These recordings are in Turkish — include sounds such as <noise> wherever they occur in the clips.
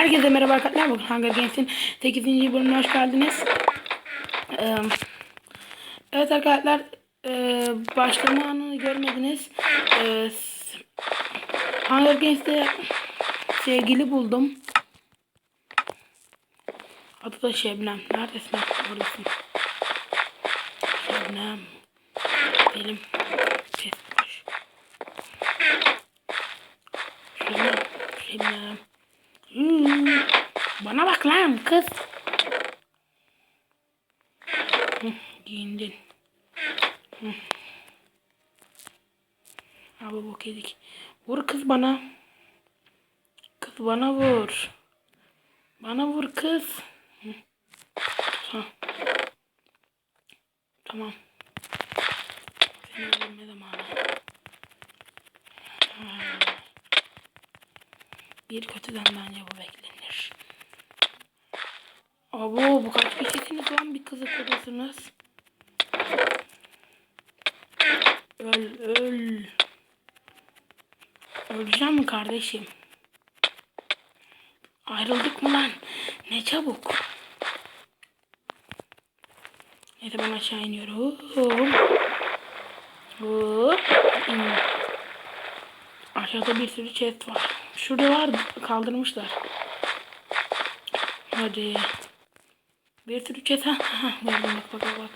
Herkese merhaba arkadaşlar. Bugün Hunger Games'in 8. bölümüne hoş geldiniz. Ee, evet arkadaşlar e, başlama anını görmediniz. Ee, Hunger Games'te sevgili buldum. Adı da Şebnem. Neredesin? Buradasın. Şebnem. Benim. Şebnem. Şebnem. Hmm, Bana bak lan kız. Hı, Giyindin. Hı. Abi bok yedik. Vur kız bana. Kız bana vur. Bana vur kız. Tamam. Seni öldürme zamanı. Ha. Bir kötüden bence bu beklenir. Abo bu kaç kişisiniz lan bir kızı kırıyorsunuz. Öl öl. Öleceğim mi kardeşim? Ayrıldık mı lan? Ne çabuk. Neyse ben aşağı iniyorum. Hop. Aşağıda bir sürü chest var. Şurada var kaldırmışlar. Hadi. Bir. Ha, ha, gördüm bak bak bak.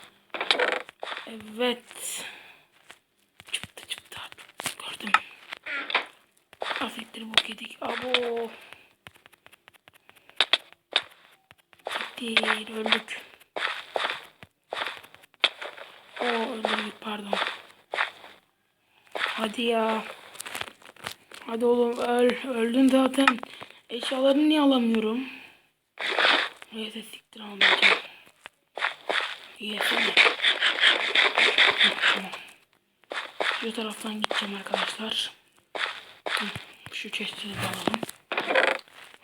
Evet. Çıktı çıktı. Gördüm. Afetleri bok yedik. Abo. Gitti. Öldük. O öldürdük pardon. Hadi ya. Hadi oğlum öl. Öldün zaten. Eşyalarını niye alamıyorum? Neyse siktir almayacağım. Yesene. Tamam. Şu taraftan gideceğim arkadaşlar. Şu çeşitleri alalım.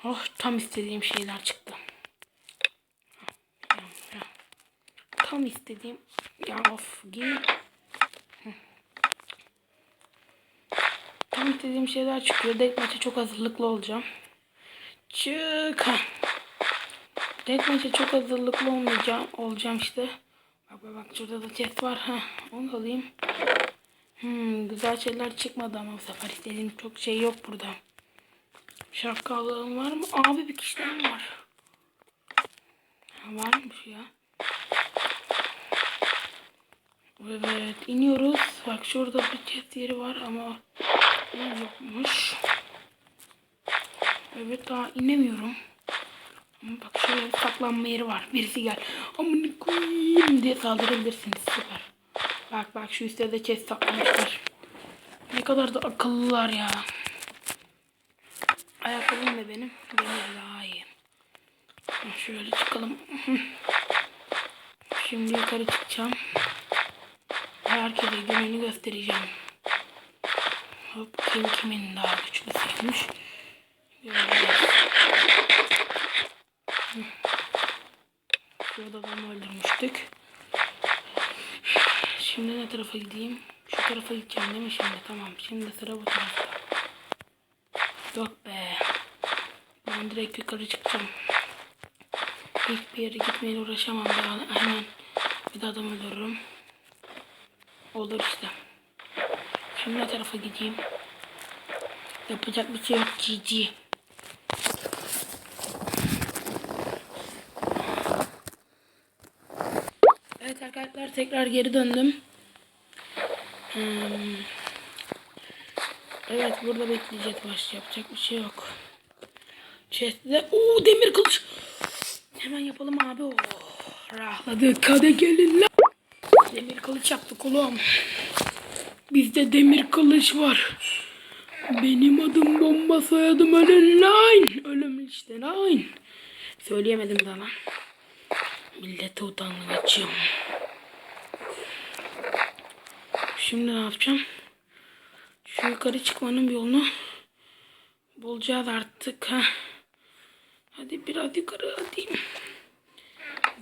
Oh tam istediğim şeyler çıktı. Tam istediğim. Ya of giy. Tam istediğim şeyler çıkıyor. Deathmatch'e çok hazırlıklı olacağım. Çık. Deathmatch'e çok hazırlıklı olmayacağım. Olacağım işte. Bak bak bak şurada da chest var. Ha, onu alayım. Hmm, güzel şeyler çıkmadı ama bu sefer istediğim çok şey yok burada. Şapkalığım var mı? Abi bir kişiden var. Ha, varmış ya. Evet iniyoruz. Bak şurada bir chest yeri var ama o yokmuş. Evet daha inemiyorum. Ama bak şöyle bir saklanma yeri var. Birisi gel. Amına koyayım diye saldırabilirsiniz. Süper. Bak bak şu üstte de chest saklamışlar. Ne kadar da akıllılar ya. Ayakkabım da benim. Benim daha iyi. Şöyle çıkalım. Şimdi yukarı çıkacağım. Herkese gününü göstereceğim. Hop kim kimin daha güçlüsüymüş. Şurada adamı öldürmüştük. Şimdi ne tarafa gideyim? Şu tarafa gideceğim değil mi şimdi? Tamam. Şimdi sıra bu tarafta. Yok be. Ben direkt yukarı çıkacağım. Hiçbir yere gitmeye uğraşamam. Daha hemen bir de adam öldürürüm. Olur işte. Şimdi ne tarafa gideyim? Yapacak bir şey yok. GG. Evet arkadaşlar tekrar geri döndüm. Hmm. Evet burada bekleyeceğiz baş yapacak bir şey yok. Chest'de ooo demir kılıç. Hemen yapalım abi. Oh, rahatladık. Hadi gelin lan. Demir kılıç yaptık oğlum. Bizde demir kılıç var. Benim adım bomba soyadım ölüm line. Ölüm işte line. Söyleyemedim daha lan. Millete utangaçım. Şimdi ne yapacağım? Şu yukarı çıkmanın yolunu bulacağız artık. Ha. Hadi biraz yukarı atayım.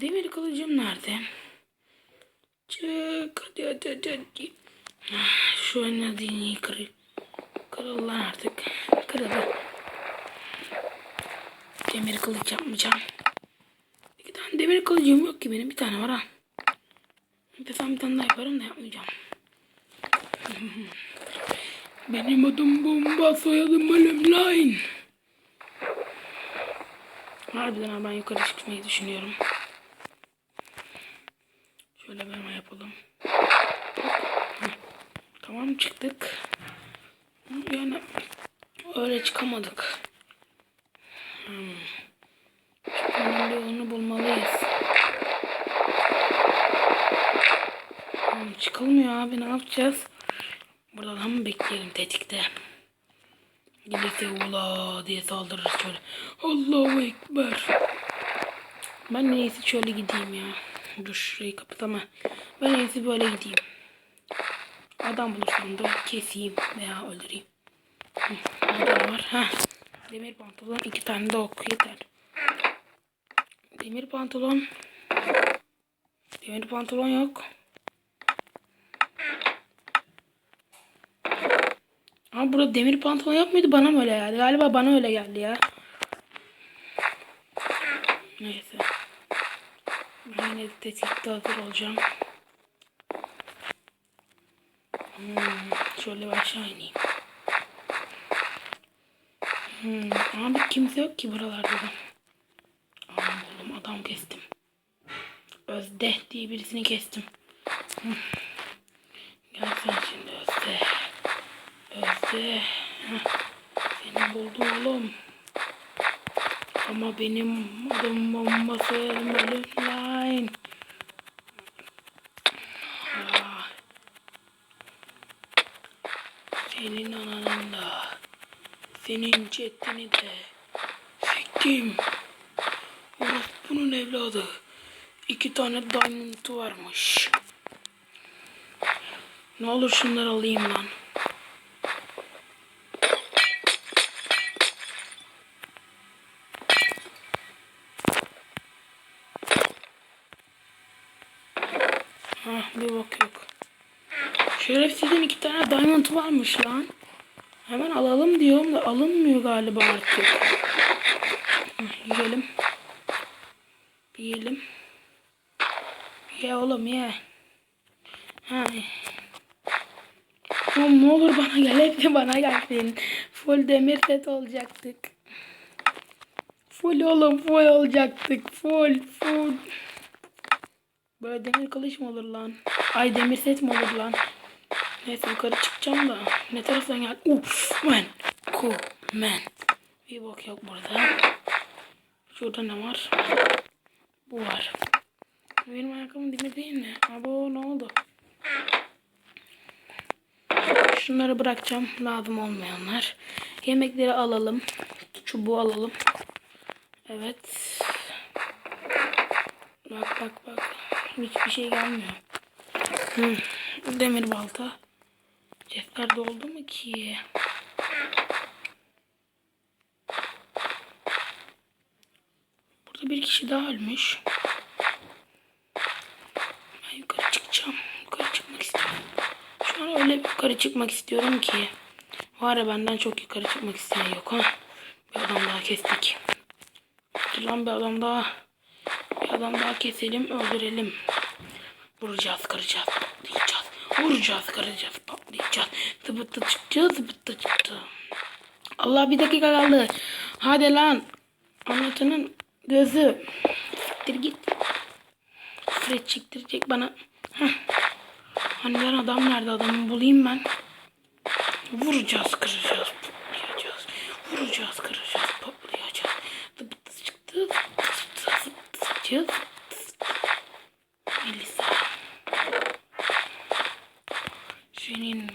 Demir kılıcım nerede? Çık hadi hadi hadi. Şu önüne dini kırı. Kırıl lan artık. Kırılır. Demir kılıç yapmayacağım. İki tane demir kılıcım yok ki benim. Bir tane var ha. Bir tane bir tane daha yaparım da yapmayacağım. <laughs> Benim adım Bomba, soyadım Bölüm Line. Harbiden ha, ben yukarı çıkmayı düşünüyorum. Şöyle bir hemen yapalım. Hı. Tamam çıktık. Yani öyle çıkamadık. Hmm. Çıkmanın yolunu bulmalıyız. Hmm, çıkılmıyor abi ne yapacağız? Buradan mı bekleyelim tetikte? Gelirse ula diye saldırır şöyle. Allahu Ekber. Ben en iyisi şöyle gideyim ya. Dur şurayı kapatama. Ben en iyisi böyle gideyim. Adam bulursam da keseyim veya öldüreyim. Adam var. Heh. Demir pantolon iki tane de ok yeter. Demir pantolon. Demir pantolon yok. Ama burada demir pantolon yok muydu? Bana mı öyle geldi? Galiba bana öyle geldi ya. Neyse. Ben yine tetikte hazır olacağım. Hmm, şöyle bir aşağı ineyim. Hmm, abi kimse yok ki buralarda da. Aman oğlum adam kestim. Özde diye birisini kestim. Hmm. Gel sen şimdi Özde. Özde. Heh. Seni buldum oğlum. Ama benim adım bombası bölüm line. Ah. Senin ananın da. Senin ceddini de. Siktim. bunun evladı. İki tane diamond'u varmış. Ne olur şunları alayım lan. Hah bir bak yok. Şerefsizin iki tane diamond varmış lan. Hemen alalım diyorum da alınmıyor galiba artık. Yiyelim. Yiyelim. Ye oğlum ye. Ha. Oğlum ne olur bana gel hep bana gelsin. Full demir set olacaktık. Full oğlum full olacaktık. Full full. Böyle demir kılıç mı olur lan? Ay demir set mi olur lan? Neyse yukarı çıkacağım da. Ne taraftan gel? Uf man. Cool man. Bir bok yok burada. Şurada ne var? Bu var. Benim ayakkabım demir değil mi? Abo ne oldu? Şunları bırakacağım. Lazım olmayanlar. Yemekleri alalım. Çubuğu alalım. Evet. Bak bak bak. Hiçbir şey gelmiyor. Hı. Demir balta. Cesler doldu mu ki? Burada bir kişi daha ölmüş. Ben yukarı çıkacağım. Yukarı çıkmak istiyorum. Şu an öyle yukarı çıkmak istiyorum ki. Var ya benden çok yukarı çıkmak isteyen yok ha. Bir adam daha kestik. Dur lan bir adam daha. Bir adam daha keselim öldürelim. Vuracağız kıracağız. Vuracağız kıracağız patlayacağız. Zıbıttı çıktı zıbıttı çıktı. Allah bir dakika kaldı. Hadi lan. Anlatının gözü. Siktir git. Fred çektirecek bana. Heh. Hani ben adam nerede adamı bulayım ben. Vuracağız kıracağız patlayacağız. Vuracağız kıracağız patlayacağız. Zıbıttı çıktı zıbıttı çıktı zıbıttı çıktı. Melisa. Senin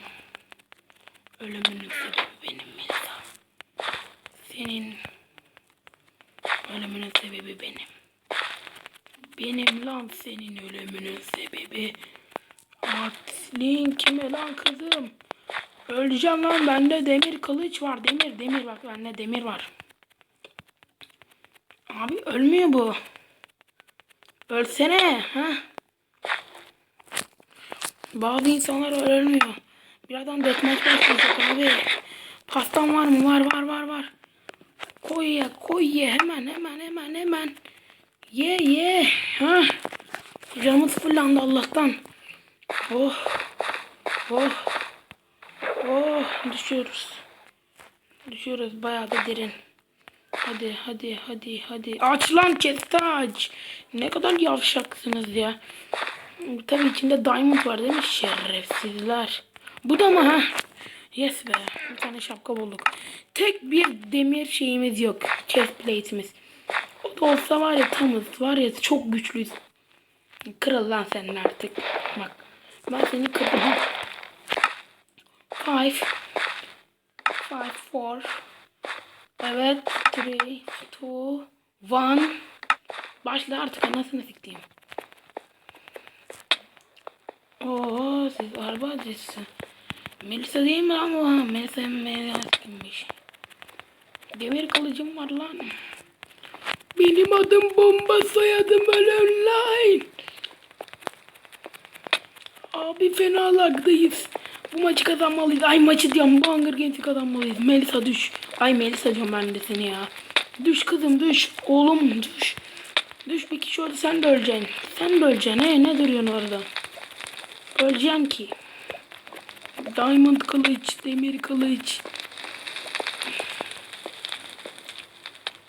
ölümünün sebebi benim Melisa. Senin ölümünün sebebi benim. Benim lan senin ölümünün sebebi. Artistliğin kime lan kızım? Öleceğim lan bende demir kılıç var. Demir demir bak bende demir var. Abi ölmüyor bu. Ölsene. Ha? Bazı insanlar ölmüyor. Birazdan deathmatch başlayacak abi. Pastan var mı? Var var var var. Koy ye koy ye hemen hemen hemen hemen. Ye ye. Ha. Canımız fırlandı Allah'tan. Oh. Oh. Oh. Düşüyoruz. Düşüyoruz bayağı da derin. Hadi hadi hadi hadi. Aç lan aç. Ne kadar yavşaksınız ya. Tabii içinde diamond var değil mi? Şerefsizler. Bu da mı ha? Yes be. Bir tane şapka bulduk. Tek bir demir şeyimiz yok. Chest plate'imiz. O da olsa var ya tamız. Var ya çok güçlüyüz. Kırıl lan senin artık. Bak. Ben seni kırdım. Five. Five, four. Evet. Three, two, one. Başla artık anasını siktiğim. Oo siz araba adresi. Melisa değil mi lan o? Melisa Melisa kimmiş? Demir kılıcım var lan. Benim adım bomba soyadım online. Abi fena lagdayız. Bu maçı kazanmalıyız. Ay maçı diyorum. Bu Hunger Games'i kazanmalıyız. Melisa düş. Ay Melisa diyorum ben de seni ya. Düş kızım düş. Oğlum düş. Düş bir kişi orada sen de öleceksin. Sen de öleceksin. He, ne duruyorsun orada? Öleceksin ki. Diamond kılıç, demir kılıç.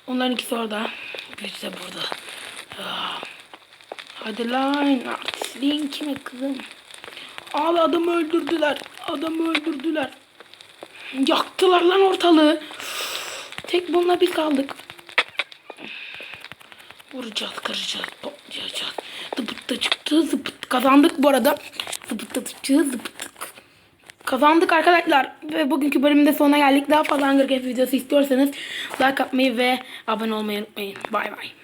Onların ikisi orada. Biz de burada. Ah. Hadi lan artistliğin kime kızım? Al adamı öldürdüler. Adamı öldürdüler. Yaktılar lan ortalığı. Tek bununla bir kaldık. Vuracağız, kıracağız, toplayacağız. Zıpıtta çıktı, zıpıt. Kazandık bu arada. Kazandık arkadaşlar. Ve bugünkü bölümde sonuna geldik. Daha fazla Hunger Games videosu istiyorsanız like atmayı ve abone olmayı unutmayın. Bay bay.